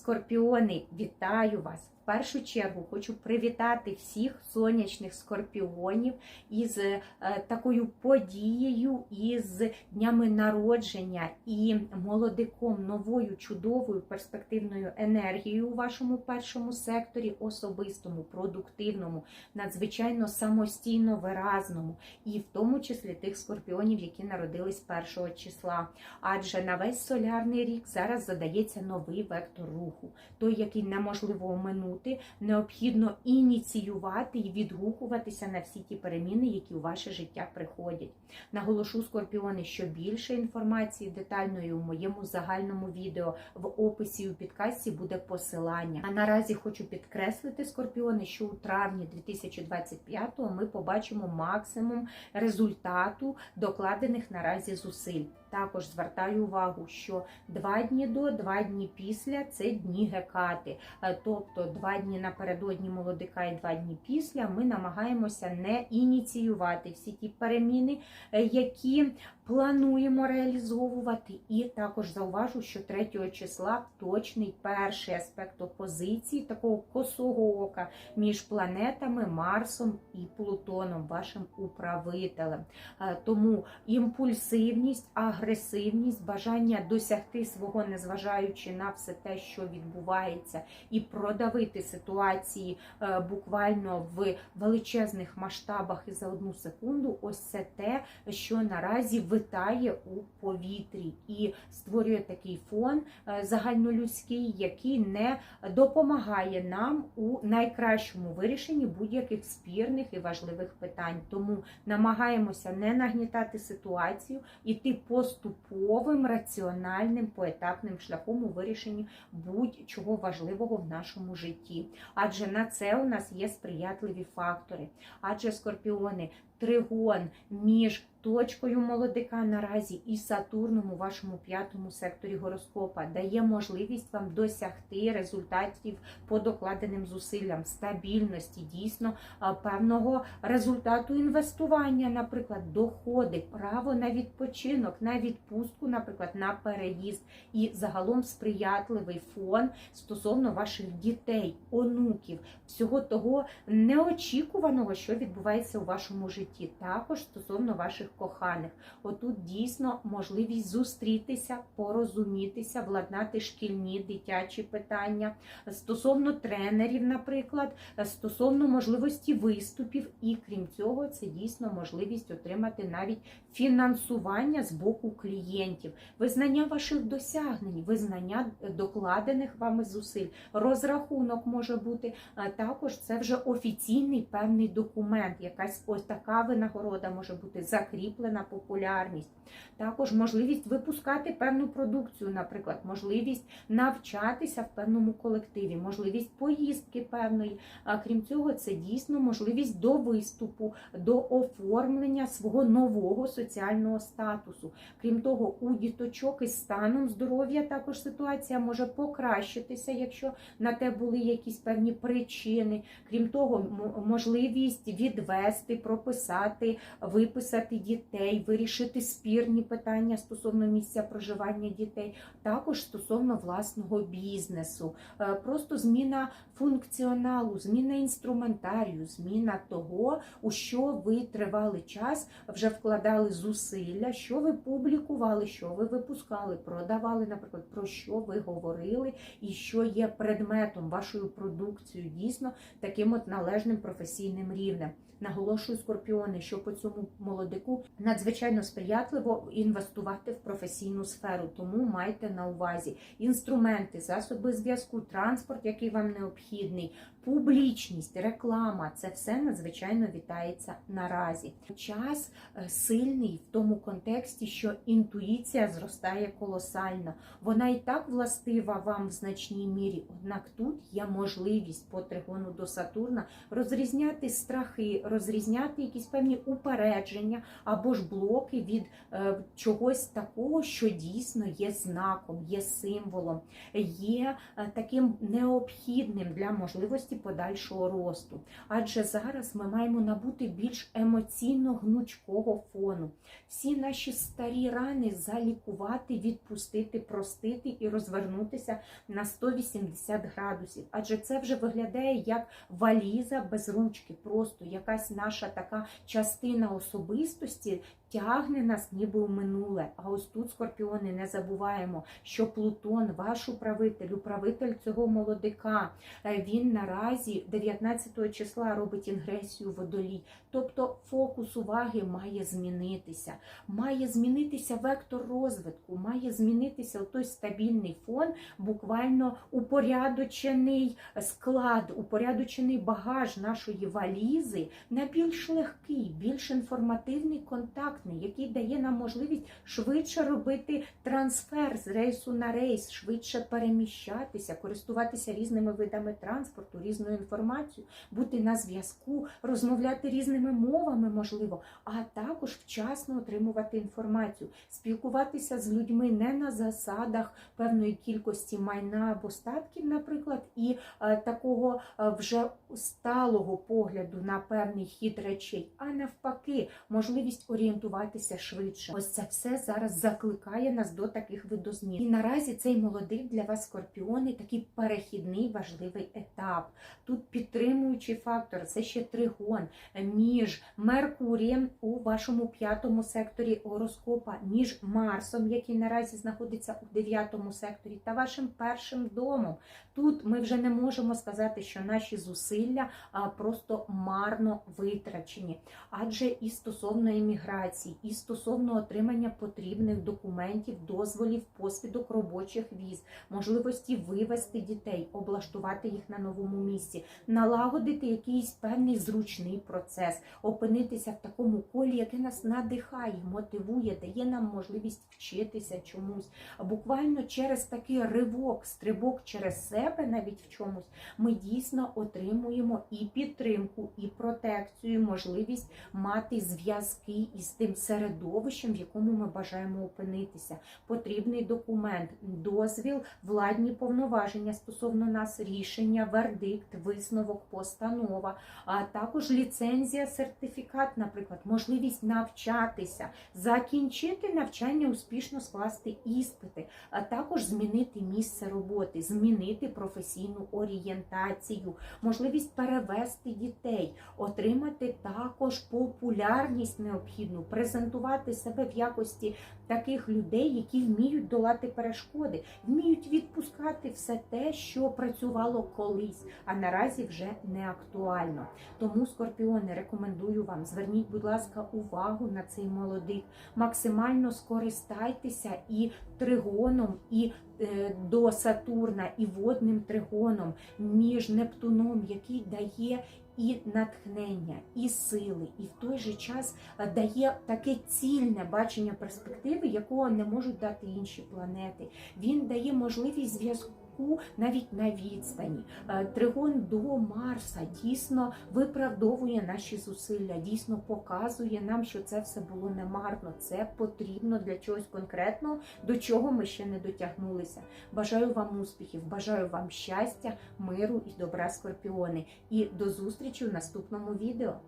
Скорпіони, вітаю вас! Першу чергу хочу привітати всіх сонячних скорпіонів із е, такою подією, із днями народження і молодиком, новою чудовою перспективною енергією у вашому першому секторі, особистому, продуктивному, надзвичайно самостійно виразному, і в тому числі тих скорпіонів, які народились першого числа. Адже на весь солярний рік зараз задається новий вектор руху, той, який неможливо оминути, необхідно ініціювати і відгукуватися на всі ті переміни, які у ваше життя приходять. Наголошу скорпіони, що більше інформації детальної у моєму загальному відео в описі у підкасті буде посилання. А наразі хочу підкреслити скорпіони, що у травні 2025 ми побачимо максимум результату докладених наразі зусиль. Також звертаю увагу, що два дні до, два дні після це дні гекати. Е, Тобто два дні напередодні молодика і два дні після ми намагаємося не ініціювати всі ті переміни, е, які плануємо реалізовувати. І також зауважу, що 3 числа точний перший аспект опозиції, такого косого ока між планетами Марсом і Плутоном, вашим управителем. Е, Тому імпульсивність, агресивність, бажання досягти свого, незважаючи на все те, що відбувається, і продавити ситуації е, буквально в величезних масштабах і за одну секунду, ось це те, що наразі витає у повітрі і створює такий фон е, загальнолюдський, який не допомагає нам у найкращому вирішенні будь-яких спірних і важливих питань. Тому намагаємося не нагнітати ситуацію, іти поступовим, раціональним, поетапним шляхом у вирішенні будь-чого важливого в нашому житті. Адже на це у нас є сприятливі фактори. Адже скорпіони, тригон між точкою молодика наразі і Сатурном у вашому п'ятому секторі гороскопа дає можливість вам досягти результатів по докладеним зусиллям, стабільності, дійсно певного результату інвестування, наприклад, доходи, право на відпочинок, на відпустку, наприклад, на переїзд. І загалом сприятливий фон стосовно ваших дітей, онуків, всього того неочікуваного, що відбувається у вашому житті, також стосовно ваших коханих. Отут дійсно можливість зустрітися, порозумітися, владнати шкільні дитячі питання. Стосовно тренерів, наприклад, стосовно можливості виступів, і крім цього, це дійсно можливість отримати навіть фінансування з боку клієнтів, визнання ваших досягнень, визнання докладених вами зусиль, розрахунок може бути. Також це вже офіційний певний документ, якась ось така винагорода може бути закріплена популярність. Також можливість випускати певну продукцію, наприклад, можливість навчатися в певному колективі, можливість поїздки певної. А крім цього, це дійсно можливість до виступу, до оформлення свого нового соціального статусу. Крім того, у діточок із станом здоров'я також ситуація може покращитися, якщо на те були якісь певні причини. Крім того, можливість відвести, прописати, виписати дітей, вирішити спірні питання стосовно місця проживання дітей, також стосовно власного бізнесу. Е, Просто зміна функціоналу, зміна інструментарію, зміна того, у що ви тривалий час вже вкладали зусилля, що ви публікували, що ви випускали, продавали, наприклад, про що ви говорили, і що є предметом вашою продукцією, дійсно таким от належним професійним рівнем. Наголошую скорпіони, що по цьому молодику надзвичайно сприятливо інвестувати в професійну сферу, тому майте на увазі інструменти, засоби зв'язку, транспорт, який вам необхідний, публічність, реклама це все надзвичайно вітається наразі. Час е, сильний в тому контексті, що інтуїція зростає колосально. Вона і так властива вам в значній мірі. Однак тут є можливість по тригону до Сатурна розрізняти страхи, розрізняти якісь певні упередження або ж блоки від е, чогось такого, що дійсно є знаком, є символом, є е, таким необхідним для можливості подальшого росту. Адже зараз ми маємо набути більш емоційно гнучкого фону. Всі наші старі рани залікувати, відпустити, простити і розвернутися на 180 градусів. Адже це вже виглядає як валіза без ручки, просто якась наша така частина особистості тягне нас ніби у минуле. А ось тут, скорпіони, не забуваємо, що Плутон, ваш управитель, управитель цього молодика, е, він наразі 19 числа робить інгресію в водолій. Тобто фокус уваги має змінитися. Має змінитися вектор розвитку, має змінитися той стабільний фон, буквально упорядочений склад, упорядочений багаж нашої валізи на більш легкий, більш інформативний, контактний, який дає нам можливість швидше робити трансфер з рейсу на рейс, швидше переміщатися, користуватися різними видами транспорту, різною інформацією, бути на зв'язку, розмовляти різними мовами, можливо, а також вчасно отримувати інформацію, спілкуватися з людьми не на засадах певної кількості майна або статків, наприклад, і е, такого е, вже сталого погляду на певний хід речей, а навпаки, можливість орієнтуватися швидше. Ось це все зараз закликає нас до таких видозмін. І наразі цей молодий для вас скорпіони такий перехідний важливий етап. Тут підтримуючий фактор, це ще тригон між Меркурієм у вашому п'ятому секторі гороскопа, між Марсом, який наразі знаходиться у дев'ятому секторі, та вашим першим домом. Тут ми вже не можемо сказати, що наші зусилля просто марно витрачені, адже і стосовно еміграції, і стосовно отримання потрібних документів, дозволів, посвідок робочих віз, можливості вивести дітей, облаштувати їх на новому місці, налагодити якийсь певний зручний процес, опинитися в такому колі, яке нас надихає, мотивує, дає нам можливість вчитися чомусь. Буквально через такий ривок, стрибок через себе, навіть в чомусь, ми дійсно отримуємо і підтримку, і протекцію, можливість мати зв'язки із тим середовищем, в якому ми бажаємо опинитися. Потрібний документ, дозвіл, владні повноваження стосовно нас, рішення, вердикт, висновок, постанова, а також ліцензія, сертифікат, наприклад, можливість навчатися, закінчити навчання, успішно скласти іспити, а також змінити місце роботи, змінити професійну орієнтацію, можливість перевести дітей, отримати також популярність необхідну, презентувати себе в якості таких людей, які вміють долати перешкоди, вміють відпускати все те, що працювало колись, а наразі вже не актуально. Тому, скорпіони, рекомендую вам, зверніть, будь ласка, увагу на цей молодик, максимально скористайтеся і тригоном, і до Сатурна, і водним тригоном між Нептуном, який дає і натхнення, і сили, і в той же час е, дає таке цільне бачення перспективи, якого не можуть дати інші планети. Він дає можливість зв'язку. Навіть на відстані Е, тригон до Марса дійсно виправдовує наші зусилля, дійсно показує нам, що це все було немарно. Це потрібно для чогось конкретного, до чого ми ще не дотягнулися. Бажаю вам успіхів, бажаю вам щастя, миру і добра, скорпіони. І до зустрічі в наступному відео.